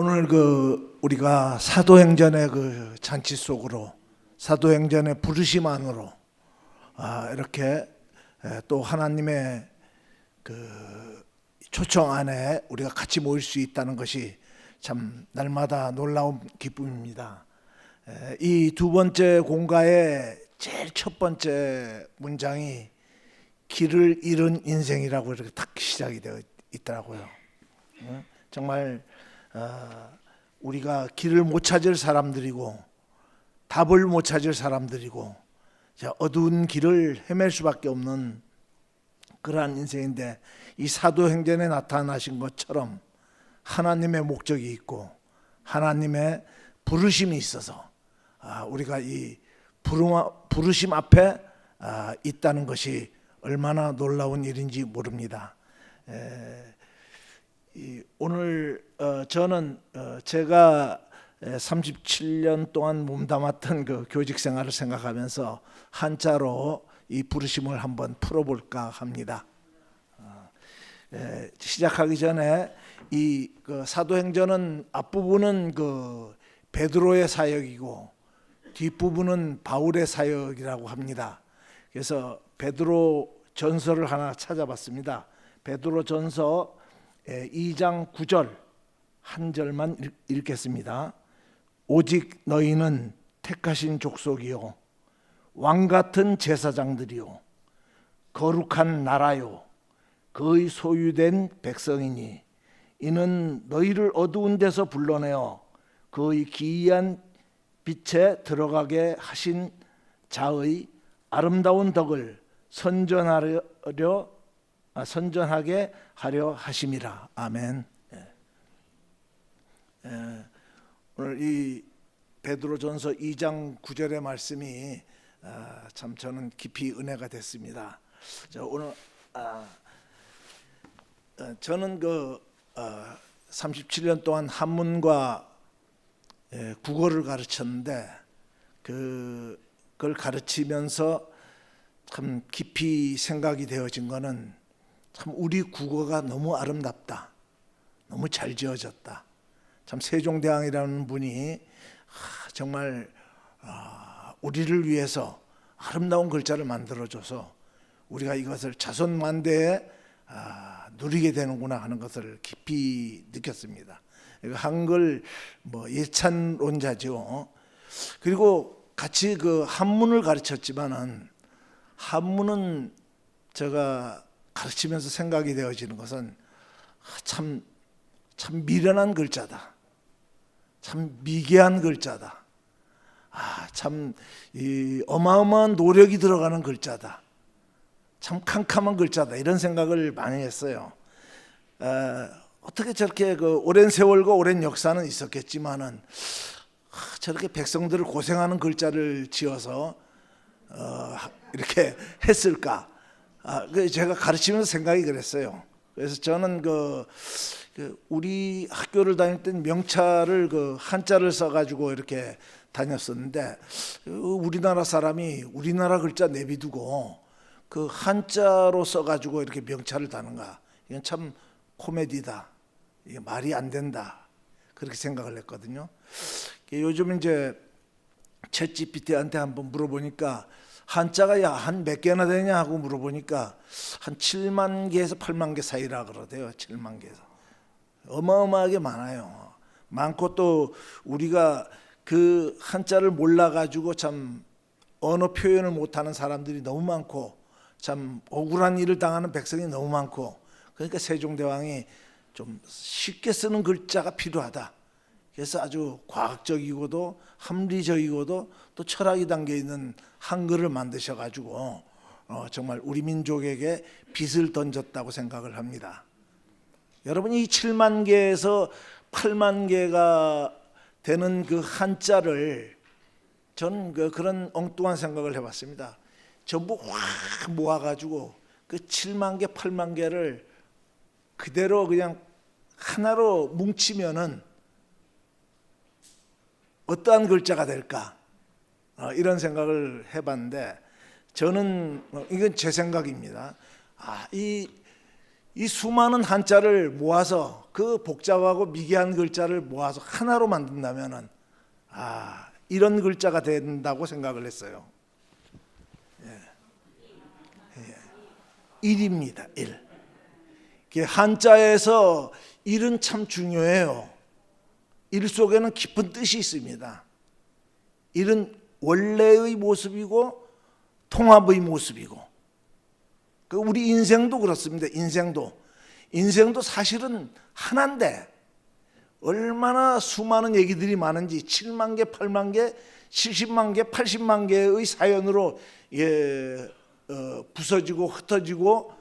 오늘 그 우리가 사도행전의 그 잔치 속으로 사도행전의 부르심 안으로 아, 이렇게 에, 또 하나님의 그 초청 안에 우리가 같이 모일 수 있다는 것이 참 날마다 놀라운 기쁨입니다. 이 두 번째 공가의 제일 첫 번째 문장이 길을 잃은 인생이라고 이렇게 딱 시작이 되어 있더라고요. 응? 정말 어, 우리가 길을 못 찾을 사람들이고 답을 못 찾을 사람들이고 자, 어두운 길을 헤맬 수밖에 없는 그러한 인생인데 이 사도행전에 나타나신 것처럼 하나님의 목적이 있고 하나님의 부르심이 있어서 아, 우리가 이 부르심 앞에 아, 있다는 것이 얼마나 놀라운 일인지 모릅니다. 오늘 어, 저는 어, 제가 37년 동안 몸담았던 그 교직 생활을 생각하면서 한자로 이 부르심을 한번 풀어볼까 합니다. 어, 에, 시작하기 전에 이 그 사도행전은 앞부분은 그 베드로의 사역이고 뒷부분은 바울의 사역이라고 합니다. 그래서 베드로 전서를 하나 찾아봤습니다. 베드로 전서 2장 9절 한 절만 읽겠습니다. 오직 너희는 택하신 족속이요 왕 같은 제사장들이요 거룩한 나라요 그의 소유된 백성이니 이는 너희를 어두운 데서 불러내어 그의 기이한 빛에 들어가게 하신 자의 아름다운 덕을 선전하려 아, 선전하게 하려 하심이라. 아멘. 예. 예. 오늘 이 베드로전서 2장 9절의 말씀이 아, 참 저는 깊이 은혜가 됐습니다. 자, 오늘 아, 어, 저는 그 어, 37년 동안 한문과 예, 국어를 가르쳤는데 그 그걸 가르치면서 참 깊이 생각이 되어진 거는 참 우리 국어가 너무 아름답다. 너무 잘 지어졌다. 참 세종대왕이라는 분이 정말 아, 우리를 위해서 아름다운 글자를 만들어줘서 우리가 이것을 자손만대에 아, 누리게 되는구나 하는 것을 깊이 느꼈습니다. 한글 뭐 예찬론자죠. 그리고 같이 그 한문을 가르쳤지만은 한문은 제가 가르치면서 생각이 되어지는 것은 참, 참 미련한 글자다. 참 미개한 글자다. 아, 참, 이 어마어마한 노력이 들어가는 글자다. 참 캄캄한 글자다. 이런 생각을 많이 했어요. 어, 어떻게 저렇게 그 오랜 세월과 오랜 역사는 있었겠지만은 저렇게 백성들을 고생하는 글자를 지어서 어, 이렇게 했을까? 아, 그 제가 가르치면서 생각이 그랬어요. 그래서 저는 그, 그 우리 학교를 다닐 때 명찰을 그 한자를 써가지고 이렇게 다녔었는데 우리나라 사람이 우리나라 글자 내비두고 그 한자로 써가지고 이렇게 명찰을 다는가? 이건 참 코미디다. 이게 말이 안 된다. 그렇게 생각을 했거든요. 요즘 이제 챗 GPT한테 한번 물어보니까 한자가 야 한 몇 개나 되냐 하고 물어보니까 한 7만 개에서 8만 개 사이라 그러대요. 7만 개에서. 어마어마하게 많아요. 많고 또 우리가 그 한자를 몰라 가지고 참 언어 표현을 못하는 사람들이 너무 많고 참 억울한 일을 당하는 백성이 너무 많고 그러니까 세종대왕이 좀 쉽게 쓰는 글자가 필요하다. 그래서 아주 과학적이고도 합리적이고도 또 철학이 담겨 있는 한글을 만드셔 가지고 어, 정말 우리 민족에게 빛을 던졌다고 생각을 합니다. 여러분이 7만 개에서 8만 개가 되는 그 한자를 저는 그 그런 엉뚱한 생각을 해봤습니다. 전부 확 모아가지고 그 7만 개, 8만 개를 그대로 그냥 하나로 뭉치면은 어떠한 글자가 될까? 어, 이런 생각을 해봤는데 저는 어, 이건 제 생각입니다. 아, 이, 이 수많은 한자를 모아서 그 복잡하고 미개한 글자를 모아서 하나로 만든다면은 아 이런 글자가 된다고 생각을 했어요. 예. 예. 일입니다. 일. 한자에서 일은 참 중요해요. 일 속에는 깊은 뜻이 있습니다. 일은 원래의 모습이고 통합의 모습이고 그 우리 인생도 그렇습니다. 인생도 인생도 사실은 하나인데 얼마나 수많은 얘기들이 많은지 7만 개, 8만 개, 70만 개, 80만 개의 사연으로 예, 어, 부서지고 흩어지고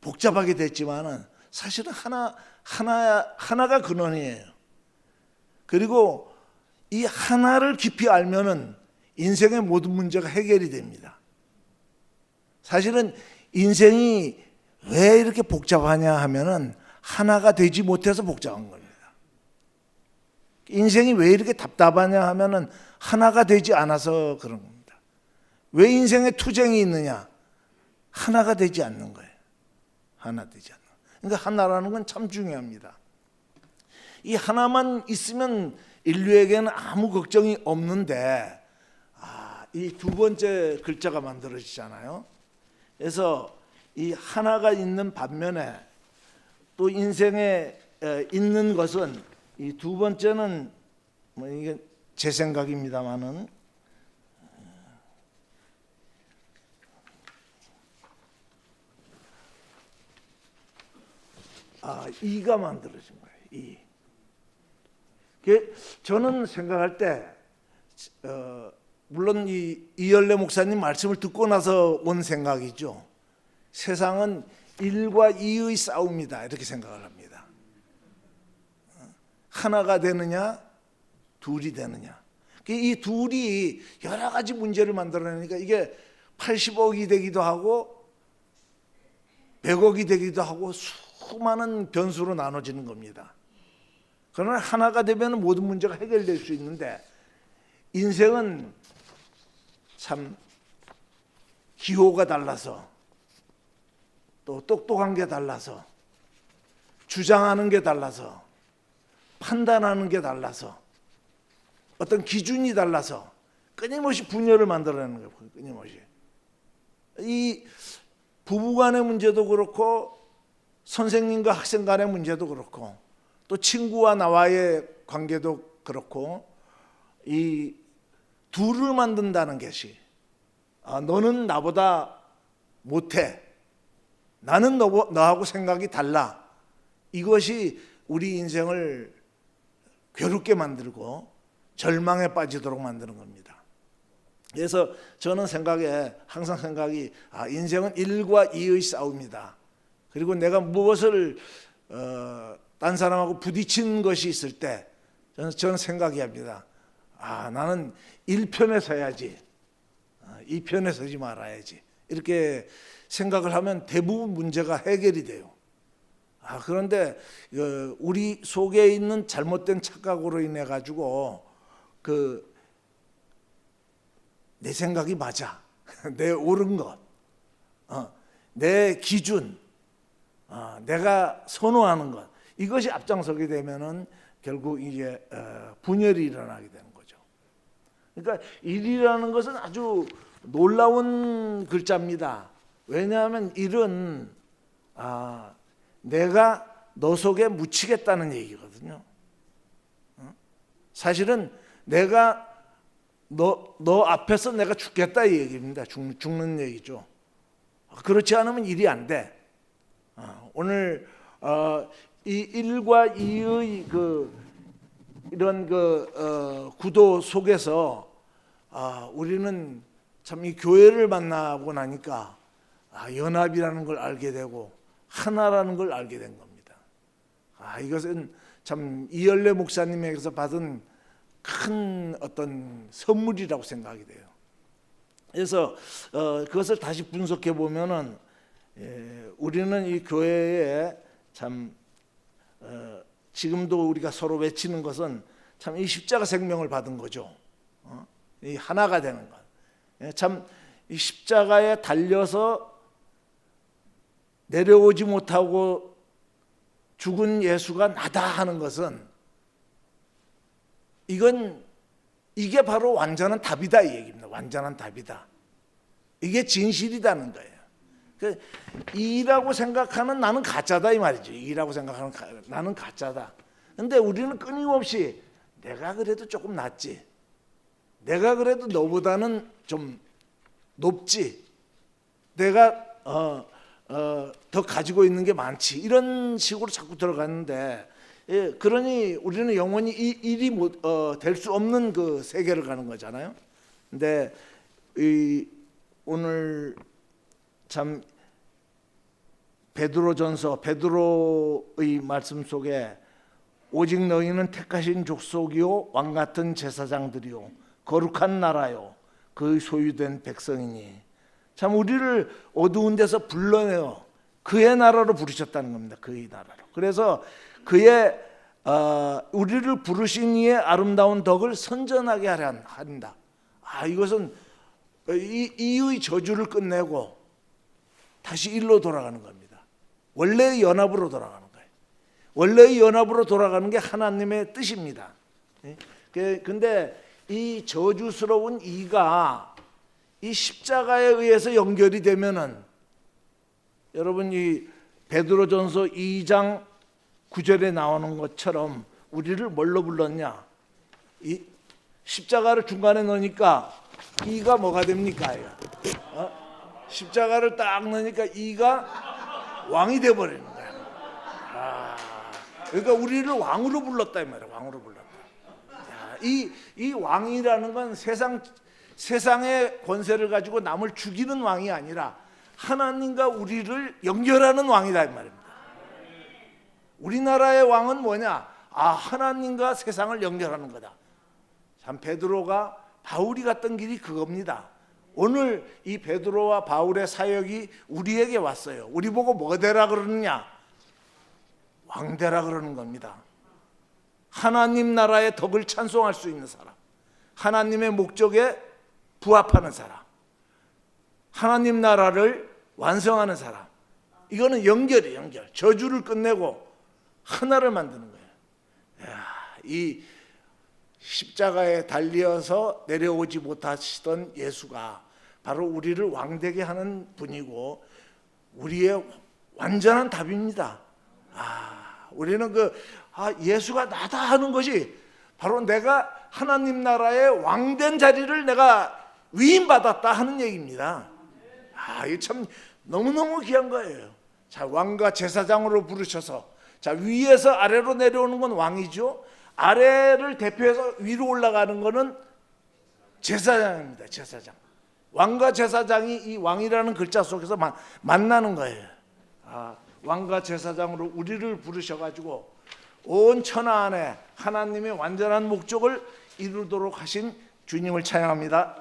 복잡하게 됐지만은 사실은 하나 하나 하나가 근원이에요. 그리고 이 하나를 깊이 알면은 인생의 모든 문제가 해결이 됩니다. 사실은 인생이 왜 이렇게 복잡하냐 하면은 하나가 되지 못해서 복잡한 겁니다. 인생이 왜 이렇게 답답하냐 하면은 하나가 되지 않아서 그런 겁니다. 왜 인생에 투쟁이 있느냐? 하나가 되지 않는 거예요. 하나 되지 않는. 그러니까 하나라는 건 참 중요합니다. 이 하나만 있으면 인류에게는 아무 걱정이 없는데 아, 이 두 번째 글자가 만들어지잖아요. 그래서 이 하나가 있는 반면에 또 인생에 에, 있는 것은 이 두 번째는 뭐 이게 제 생각입니다만은 아 이가 만들어진 거예요. 이. 그 저는 생각할 때 어, 물론 이 이열래 목사님 말씀을 듣고 나서 온 생각이죠. 세상은 일과 이의 싸움이다 이렇게 생각을 합니다. 하나가 되느냐, 둘이 되느냐. 이 둘이 여러 가지 문제를 만들어내니까 이게 80억이 되기도 하고 100억이 되기도 하고 수많은 변수로 나눠지는 겁니다. 그러나 하나가 되면 모든 문제가 해결될 수 있는데 인생은 참 기호가 달라서 또 똑똑한 게 달라서 주장하는 게 달라서 판단하는 게 달라서 어떤 기준이 달라서 끊임없이 분열을 만들어내는 거예요. 끊임없이 이 부부간의 문제도 그렇고 선생님과 학생 간의 문제도 그렇고 또 친구와 나와의 관계도 그렇고 이 둘을 만든다는 것이 아, 너는 나보다 못해 나는 너, 너하고 생각이 달라 이것이 우리 인생을 괴롭게 만들고 절망에 빠지도록 만드는 겁니다. 그래서 저는 생각에 항상 생각이 아, 인생은 일과 이의 싸움이다. 그리고 내가 무엇을 어, 딴 사람하고 부딪힌 것이 있을 때 저는, 저는 생각이 합니다. 아, 나는 1편에 서야지. 2편에 아, 서지 말아야지. 이렇게 생각을 하면 대부분 문제가 해결이 돼요. 아, 그런데 그 우리 속에 있는 잘못된 착각으로 인해 가지고 그 내 생각이 맞아. 내 옳은 것. 어, 내 기준. 어, 내가 선호하는 것. 이것이 앞장서게 되면은 결국 이제 어, 분열이 일어나게 되는 거죠. 그러니까 일이라는 것은 아주 놀라운 글자입니다. 왜냐하면 일은 아, 내가 너 속에 묻히겠다는 얘기거든요. 어? 사실은 내가 너, 너 앞에서 내가 죽겠다 이 얘기입니다. 죽, 죽는 얘기죠. 그렇지 않으면 일이 안 돼. 어, 오늘 어, 이 일과 이의 그 이런 그 어, 구도 속에서 아, 우리는 참 이 교회를 만나고 나니까 아, 연합이라는 걸 알게 되고 하나라는 걸 알게 된 겁니다. 아, 이것은 참 이열래 목사님에게서 받은 큰 어떤 선물이라고 생각이 돼요. 그래서 어, 그것을 다시 분석해 보면은 예, 우리는 이 교회에 참 어, 지금도 우리가 서로 외치는 것은 참 이 십자가 생명을 받은 거죠. 어? 이 하나가 되는 것. 예, 참이 십자가에 달려서 내려오지 못하고 죽은 예수가 나다 하는 것은 이건 이게 바로 완전한 답이다 이 얘기입니다. 완전한 답이다. 이게 진실이다는 거예요. 그 이라고 생각하는 나는 가짜다 이 말이죠. 이라고 생각하는 가- 나는 가짜다. 근데 우리는 끊임없이 내가 그래도 조금 낫지. 내가 그래도 너보다는 좀 높지. 내가 어, 어, 더 가지고 있는 게 많지. 이런 식으로 자꾸 들어가는데 예, 그러니 우리는 영원히 이 일이 어, 될수 없는 그 세계를 가는 거잖아요. 근데 이 오늘 참 베드로전서 베드로의 말씀 속에 오직 너희는 택하신 족속이요 왕 같은 제사장들이요 거룩한 나라요 그 소유된 백성이니 참 우리를 어두운 데서 불러내어 그의 나라로 부르셨다는 겁니다. 그의 나라로. 그래서 그의 어, 우리를 부르신 이의 아름다운 덕을 선전하게 하려 한다. 아 이것은 이, 이의 저주를 끝내고 다시 일로 돌아가는 겁니다. 원래의 연합으로 돌아가는 거예요. 원래의 연합으로 돌아가는 게 하나님의 뜻입니다. 예? 그- 근데 이 저주스러운 이가 이 십자가에 의해서 연결이 되면은 여러분 이 베드로전서 2장 9절에 나오는 것처럼 우리를 뭘로 불렀냐? 이 십자가를 중간에 넣으니까 이가 뭐가 됩니까? 어? 십자가를 딱 넣으니까 이가 왕이 돼 버리는 거야. 아, 그러니까 우리를 왕으로 불렀다 이 말이야. 왕으로 불렀다. 야, 이, 이 왕이라는 건 세상 세상의 권세를 가지고 남을 죽이는 왕이 아니라 하나님과 우리를 연결하는 왕이다 이 말입니다. 우리나라의 왕은 뭐냐? 아 하나님과 세상을 연결하는 거다. 참 베드로가 바울이 갔던 길이 그겁니다. 오늘 이 베드로와 바울의 사역이 우리에게 왔어요. 우리 보고 뭐 되라 그러느냐? 왕되라 그러는 겁니다. 하나님 나라의 덕을 찬송할 수 있는 사람. 하나님의 목적에 부합하는 사람. 하나님 나라를 완성하는 사람. 이거는 연결이 연결. 저주를 끝내고 하나를 만드는 거예요. 야, 이 십자가에 달려서 내려오지 못하시던 예수가 바로 우리를 왕되게 하는 분이고 우리의 완전한 답입니다. 아, 우리는 그 아, 예수가 나다 하는 것이 바로 내가 하나님 나라의 왕된 자리를 내가 위임받았다 하는 얘기입니다. 아, 이게 참 너무너무 귀한 거예요. 자, 왕과 제사장으로 부르셔서 자, 위에서 아래로 내려오는 건 왕이죠. 아래를 대표해서 위로 올라가는 거는 제사장입니다. 제사장. 왕과 제사장이 이 왕이라는 글자 속에서 만, 만나는 거예요. 아, 왕과 제사장으로 우리를 부르셔 가지고 온 천하 안에 하나님의 완전한 목적을 이루도록 하신 주님을 찬양합니다.